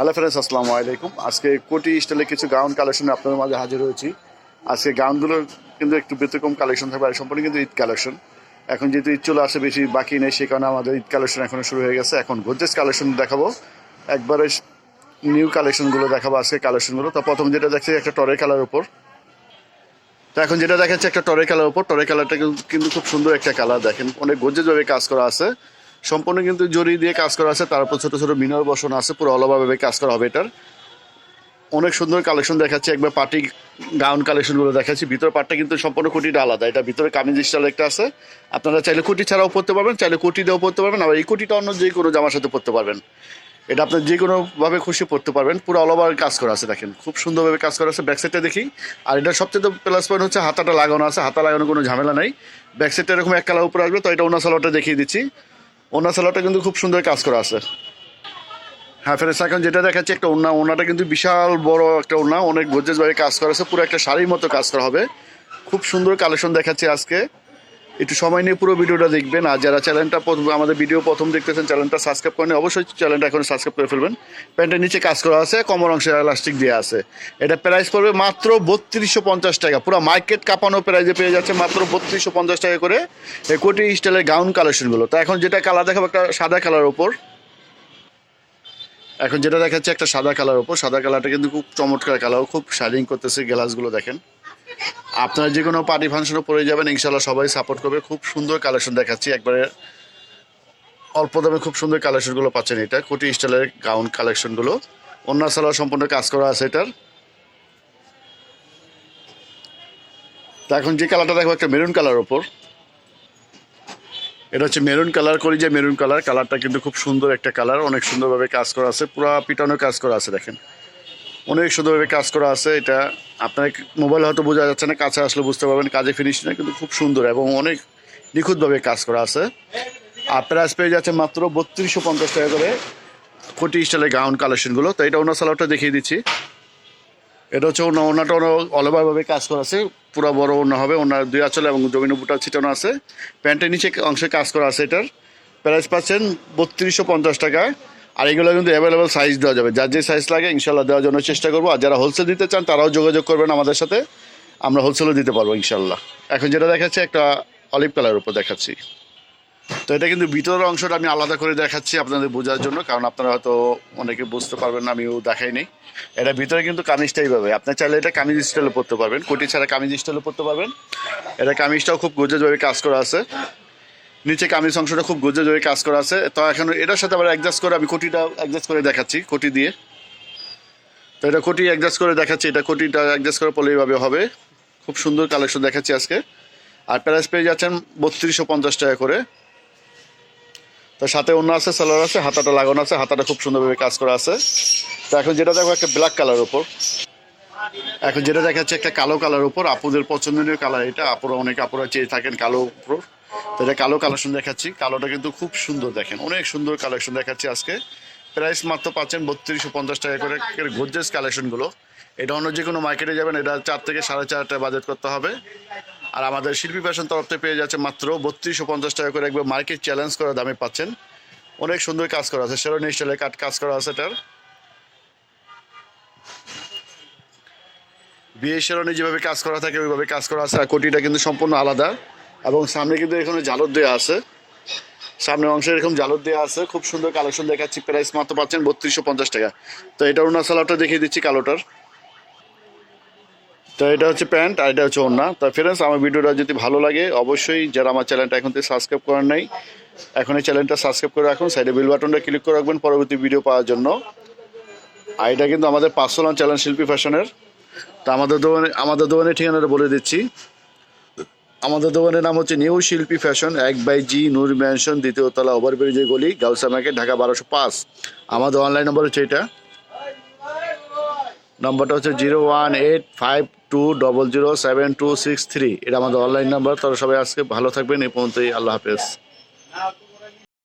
Hello friends আসসালামু আলাইকুম আজকে কোটি স্টাইলে কিছু গাউন কালেকশনে আপনাদের মাঝে হাজির হয়েছি। আজকে গাউনগুলোর কিন্তু একটু ব্যতিক্রম কালেকশন থাকবে, আর সম্পূর্ণ কিন্তু ঈদ কালেকশন এখন যেহেতু ঈদ চলে আসে, বেশি বাকি নেই, সে কারণে আমাদের ঈদ কালেকশন এখনও শুরু হয়ে গেছে। এখন গোদরেজ কালেকশন দেখাবো। একবারে নিউ কালেকশনগুলো দেখাবো আজকে কালেকশনগুলো তো প্রথম যেটা দেখছি, একটা টরে কালার উপর। তো এখন যেটা দেখাচ্ছে, একটা টরে কালার উপর। টরে কালারটা কিন্তু- কিন্তু খুব সুন্দর একটা কালার দেখেন। অনেক গজ্জেজভাবে কাজ করা আছে। সম্পূর্ণ কিন্তু জরি দিয়ে কাজ করা আছে, তারপর ছোটো ছোটো মিনার বসানো আছে, পুরো অলভাবে কাজ করা হবে এটার। অনেক সুন্দর কালেকশন দেখাচ্ছি, একবার পার্টি গাউন কালেকশনগুলো দেখাচ্ছি ভিতরে পার্টটা কিন্তু সম্পূর্ণ কুটিটা আলাদা, এটা ভিতরে কামিজ স্টাইল একটা আছে। আপনারা চাইলে কুটি ছাড়াও পরতে পারবেন, চাইলে কুটি দিয়েও পরতে পারবেন, আবার এই কুটিটা অন্য যে কোনো জামার সাথে পরতে পারবেন। এটা আপনার যে কোনোভাবে খুশি পড়তে পারবেন, পুরো অল কাজ করা আছে, দেখেন, খুব সুন্দরভাবে কাজ করা আছে ব্যাক সাইডটা দেখি। আর এটা সবচেয়ে প্লাস পয়েন্ট হচ্ছে হাতাটা লাগানো আছে, হাতা লাগানো কোনো ঝামেলা নাই। ব্যাক সাইডটা এরকম এক কালার উপরে আসবে, তো এটা ওনা সালোয়ারটা দেখিয়ে দিচ্ছি। ওনা সালোয়ারটা কিন্তু খুব সুন্দর কাজ করা আছে। হ্যাঁ ফেরেস এখন যেটা দেখাচ্ছে একটা ওনা ওনাটা কিন্তু বিশাল বড় একটা ওনা অনেক গোজেজ কাজ করা আছে, পুরো একটা শাড়ির মতো কাজ করা হবে। খুব সুন্দর কালেকশন দেখাচ্ছে আজকে। একটু সময় নিয়ে পুরো ভিডিওটা দেখবেন। আর যারা চ্যানেলটা আমাদের ভিডিও প্রথম দেখতেছেন, চ্যানেলটা সাবস্ক্রাইব করেন অবশ্যই চ্যানেলটা এখন সাবস্ক্রাইব করে ফেলবেন। প্যান্টের নিচে কাজ করা আছে কমর অংশে এলাস্টিক দেওয়া আছে। এটা প্রাইস পড়বে মাত্র বত্রিশশো পঞ্চাশ টাকা। পুরো মার্কেট কাঁপানো প্রাইজে পেয়ে যাচ্ছে মাত্র বত্রিশশো পঞ্চাশ টাকা করে। এই কোটি স্টাইলের গাউন কালেকশনগুলো তো এখন যেটা কালার দেখাবো, একটা সাদা কালার ওপর এখন যেটা দেখাচ্ছে, একটা সাদা কালার ওপর সাদা কালারটা কিন্তু খুব চমৎকার কালার খুব শাইনিং করতেছে গ্লাসগুলো দেখেন। আপনারা যে কোনো পার্টি ফাংশনে পরে যাবেন ইনশাল্লাহ সবাই সাপোর্ট করবে। খুব সুন্দর কালেকশন দেখাচ্ছি। একবারে অল্প দামে খুব সুন্দর কালেকশনগুলো পাচ্ছেন এটা। কোটি স্টাইলের গাউন কালেকশনগুলো অন্য সালোয়ার সম্পূর্ণ কাজ করা আছে এটার। তা এখন যে কালারটা দেখো একটা মেরুন কালার ওপর এটা হচ্ছে মেরুন কালার করি যে মেরুন কালার কালারটা কিন্তু খুব সুন্দর একটা কালার অনেক সুন্দরভাবে কাজ করা আছে। পুরা পিটানো কাজ করা আছে, দেখেন। অনেক সুন্দরভাবে কাজ করা আছে, এটা আপনার মোবাইল হয়তো বোঝা যাচ্ছে না, কাছে আসলে বুঝতে পারবেন, কাজে ফিনিশ না, কিন্তু খুব সুন্দর এবং অনেক নিখুঁতভাবে কাজ করা আছে। আর প্রাইস পেয়ে যাচ্ছে মাত্র বত্রিশশো পঞ্চাশ টাকা করে কোটি স্টাইলের গাউন কালেকশনগুলো তো এটা ওনার সালোয়ারটা দেখিয়ে দিচ্ছি। এটা হচ্ছে ওনা, ওনাটা অলভাবে কাজ করা আছে, পুরো বড় ওনা হবে ওনার দুই আঁচলে এবং জমিন বুটা ছিটানো আছে। প্যান্টের নিচে অংশে কাজ করা আছে এটার। প্রাইস পাচ্ছেন বত্রিশশো পঞ্চাশ টাকা। আর এগুলো কিন্তু অ্যাভেলেবেল সাইজ দেওয়া যাবে। যার যে সাইজ লাগে ইনশাল্লাহ দেওয়ার জন্য চেষ্টা করব। আর যারা হোলসেল দিতে চান, তারাও যোগাযোগ করবেন আমাদের সাথে। আমরা হোলসেলও দিতে পারব ইনশাল্লাহ এখন যেটা দেখাচ্ছে, একটা অলিভ কালার উপর দেখাচ্ছি। তো এটা কিন্তু ভিতরের অংশটা আমি আলাদা করে দেখাচ্ছি আপনাদের বোঝার জন্য, কারণ আপনারা হয়তো অনেকে বুঝতে পারবেন না, আমিও দেখাই নেই। এটা ভিতরে কিন্তু কামিজটাই পাবে আপনি চাইলে এটা কামিজ স্টাইলে পরতে পারবেন। কোটি ছাড়া কামিজ স্টাইলে পরতে পারবেন। এটা কামিজটাও খুব গজেজভাবে কাজ করা আছে। নিচে কামিজ অংশটা খুব গজেজভাবে কাজ করা আছে। তো এখন এটার সাথে আবার অ্যাডজাস্ট করে আমি কোটিটা অ্যাডজাস্ট করে দেখাচ্ছি কোটি দিয়ে। তো এটা কোটি অ্যাডজাস্ট করে দেখাচ্ছি, এটা কোটিটা অ্যাডজাস্ট করে পড়লে এইভাবে হবে। খুব সুন্দর কালেকশন দেখাচ্ছি আজকে। আর প্রাইস পেয়ে যাচ্ছেন বত্রিশশো পঞ্চাশ টাকা করে। তো সাথে অন্য আছে সালোয়ার আছে, হাতাটা লাগানো আছে, হাতাটা খুব সুন্দরভাবে কাজ করা আছে। তো এখন যেটা দেখো একটা ব্ল্যাক কালার ওপর এখন যেটা দেখাচ্ছে একটা কালো কালার উপর, আপুদের পছন্দনীয় কালার এটা। আপুরা অনেক আপুরা চেয়ে থাকেন কালো উপর। এটা কালো কালেকশন দেখাচ্ছি। কালোটা কিন্তু খুব সুন্দর দেখেন। অনেক সুন্দর কালেকশন দেখাচ্ছি আজকে। প্রাইস মাত্র পাচ্ছেন বত্রিশশো পঞ্চাশ টাকা করে। গোদরেজ কালেকশনগুলো। এটা অন্য যে কোনো মার্কেটে যাবেন, এটা চার থেকে সাড়ে চার টাকা বাজেট করতে হবে। আর আমাদের শিল্পী ফ্যাশন তরফ থেকে পেয়ে যাচ্ছে মাত্র বত্রিশশো পঞ্চাশ টাকা করে একবার মার্কেট চ্যালেঞ্জ করা দামে পাচ্ছেন। অনেক সুন্দর কাজ করা আছে। সেরো স্টাইলে কাট কাজ করা আছে এটার। বিয়ে শেরনে যেভাবে কাজ করা থাকে, ওইভাবে কাজ করা আছে। আর কোটিটা কিন্তু সম্পূর্ণ আলাদা। এবং সামনে কিন্তু এখানে জালর দেওয়া আছে। সামনে অংশে এরকম জালর দেওয়া আছে। খুব সুন্দর কালেকশন দেখাচ্ছি। প্রাইস মাত্র পাচ্ছেন বত্রিশশো পঞ্চাশ টাকা। তো এটা ওনার সালাডটা দেখিয়ে দিচ্ছি কালোটার। তো এটা হচ্ছে প্যান্ট আর এটা হচ্ছে ওড়না। তো ফ্রেন্ডস আমার ভিডিওটা যদি ভালো লাগে, অবশ্যই যারা আমার চ্যানেলটা এখন থেকে সাবস্ক্রাইব করার নাই, এখন এই চ্যানেলটা সাবস্ক্রাইব করে রাখুন। সাইডে বেল বাটনটা ক্লিক করে রাখবেন পরবর্তী ভিডিও পাওয়ার জন্য। আর এটা কিন্তু আমাদের পার্সোনাল চ্যানেল শিল্পী ফ্যাশনের তো আমাদের দোকানে আমাদের দোকানের ঠিকানাটা বলে দিচ্ছি। আমাদের দোকানের নাম হচ্ছে নিউ শিল্পী ফ্যাশন, এক বাই জি, নূর ম্যানশন দ্বিতীয় তলা ওভারব্রিজের গলি, গাউসা মার্কেট, ঢাকা বারোশো পাঁচ। আমাদের অনলাইন নম্বর হচ্ছে এটা। নম্বরটা হচ্ছে zero one eight five two double zero seven two six three এটা আমাদের অনলাইন নাম্বার তারা সবাই আজকে ভালো থাকবেন, এই পর্যন্তই, আল্লাহ হাফেজ।